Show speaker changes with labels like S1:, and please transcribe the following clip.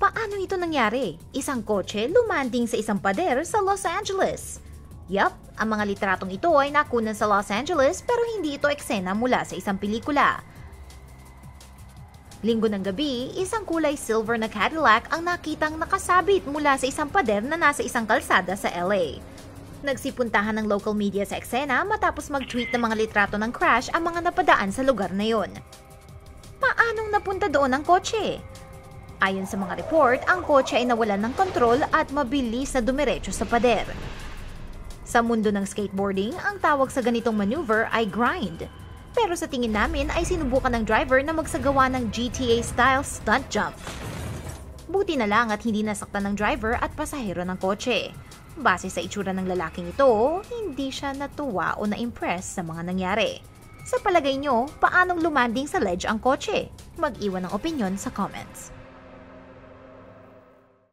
S1: Paano ito nangyari? Isang kotse lumanding sa isang pader sa Los Angeles. Yup, ang mga litratong ito ay nakunan sa Los Angeles pero hindi ito eksena mula sa isang pelikula. Linggo ng gabi, isang kulay silver na Cadillac ang nakitang nakasabit mula sa isang pader na nasa isang kalsada sa LA. Nagsipuntahan ng local media sa eksena matapos mag-tweet ng mga litrato ng crash ang mga napadaan sa lugar na yon. Paanong napunta doon ang kotse? Ayon sa mga report, ang kotse ay nawalan ng kontrol at mabilis na dumiretso sa pader. Sa mundo ng skateboarding, ang tawag sa ganitong maneuver ay grind. Pero sa tingin namin ay sinubukan ng driver na magsagawa ng GTA-style stunt jump. Buti na lang at hindi nasaktan ng driver at pasahero ng kotse. Base sa itsura ng lalaking ito, hindi siya natuwa o na-impress sa mga nangyari. Sa palagay nyo, paanong lumanding sa ledge ang kotse? Mag-iwan ng opinion sa comments.